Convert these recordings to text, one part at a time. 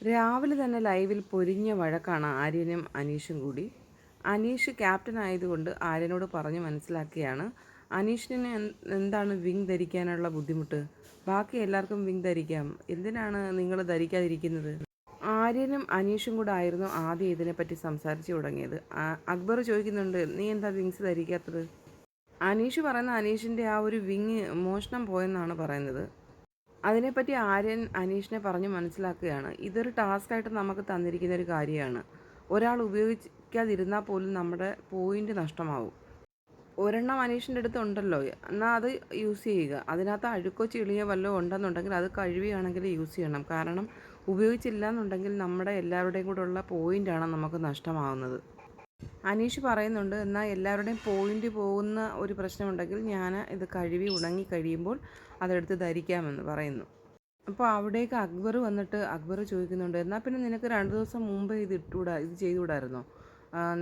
രാവിലെ തന്നെ ലൈവിൽ പൊരിഞ്ഞ വഴക്കാണ് ആര്യനും അനീഷും കൂടി. അനീഷ് ക്യാപ്റ്റൻ ആയതുകൊണ്ട് ആര്യനോട് പറഞ്ഞ് മനസ്സിലാക്കിയാണ്. അനീഷിന് എന്താണ് വിങ് ധരിക്കാനുള്ള ബുദ്ധിമുട്ട്? ബാക്കി എല്ലാവർക്കും വിങ് ധരിക്കാം. എന്തിനാണ് നിങ്ങൾ ധരിക്കാതിരിക്കുന്നത്? ആര്യനും അനീഷും കൂടെ ആയിരുന്നു ആദ്യം ഇതിനെപ്പറ്റി സംസാരിച്ചു തുടങ്ങിയത്. അക്ബർ ചോദിക്കുന്നുണ്ട് നീ എന്താ വിങ്സ് ധരിക്കാത്തത്? അനീഷ് പറയുന്ന അനീഷിന്റെ ആ ഒരു വിങ് മോഷണം പോയെന്നാണ് പറയുന്നത്. അതിനെപ്പറ്റി ആര്യൻ അനീഷിനെ പറഞ്ഞ് മനസ്സിലാക്കുകയാണ്. ഇതൊരു ടാസ്ക്കായിട്ട് നമുക്ക് തന്നിരിക്കുന്ന ഒരു കാര്യമാണ്. ഒരാൾ ഉപയോഗിക്കാതിരുന്നാൽ പോലും നമ്മുടെ പോയിന്റ് നഷ്ടമാവും. ഒരെണ്ണം അനീഷിന്റെ അടുത്ത് ഉണ്ടല്ലോ. എന്നാൽ അത് യൂസ് ചെയ്യുക. അതിനകത്ത് അഴുക്കോ ചെളിയോ വല്ലതും ഉണ്ടെന്നുണ്ടെങ്കിൽ അത് കഴുകിയാണെങ്കിൽ യൂസ് ചെയ്യണം. കാരണം ഉപയോഗിച്ചില്ല എന്നുണ്ടെങ്കിൽ നമ്മുടെ എല്ലാവരുടെയും കൂടെ ഉള്ള പോയിന്റാണ് നമുക്ക് നഷ്ടമാവുന്നത്. അനീഷ് പറയുന്നുണ്ട് എന്നാൽ എല്ലാവരുടെയും പോയിന്റ് പോകുന്ന ഒരു പ്രശ്നമുണ്ടെങ്കിൽ ഞാൻ ഇത് കഴുകി ഉണങ്ങി കഴിയുമ്പോൾ അതെടുത്ത് ധരിക്കാമെന്ന് പറയുന്നു. അപ്പോൾ അവിടേക്ക് അക്ബർ വന്നിട്ട് അക്ബർ ചോദിക്കുന്നുണ്ട് എന്നാൽ പിന്നെ നിനക്ക് രണ്ട് ദിവസം മുമ്പേ ഇത് ഇട്ടുകൂടാ ഇത് ചെയ്തുകൂടായിരുന്നോ?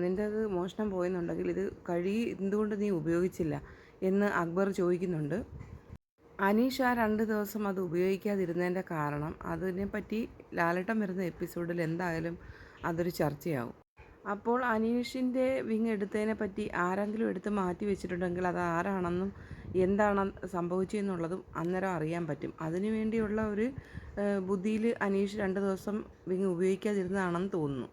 നിന്റെ അത് മോഷണം പോയെന്നുണ്ടെങ്കിൽ ഇത് കഴുകി എന്തുകൊണ്ട് നീ ഉപയോഗിച്ചില്ല? എന്ന് അക്ബർ ചോദിക്കുന്നുണ്ട്. അനീഷ് ആ രണ്ട് ദിവസം അത് ഉപയോഗിക്കാതിരുന്നതിന്റെ കാരണം അതിനെപ്പറ്റി ലാലട്ടം വരുന്ന എപ്പിസോഡിൽ എന്തായാലും അതൊരു ചർച്ചയാവും. അപ്പോൾ അനീഷിന്റെ വിങ് എടുത്തതിനെ പറ്റി ആരെങ്കിലും എടുത്ത് മാറ്റി വെച്ചിട്ടുണ്ടെങ്കിൽ അത് ആരാണെന്നും എന്താണ് സംഭവിച്ചതെന്നുള്ളതും അന്നേരം അറിയാൻ പറ്റും. അതിനു വേണ്ടിയുള്ള ഒരു ബുദ്ധിയിൽ അനീഷ് രണ്ട് ദിവസം വിങ് ഉപയോഗിക്കാതിരുന്നതാണെന്ന് തോന്നുന്നു.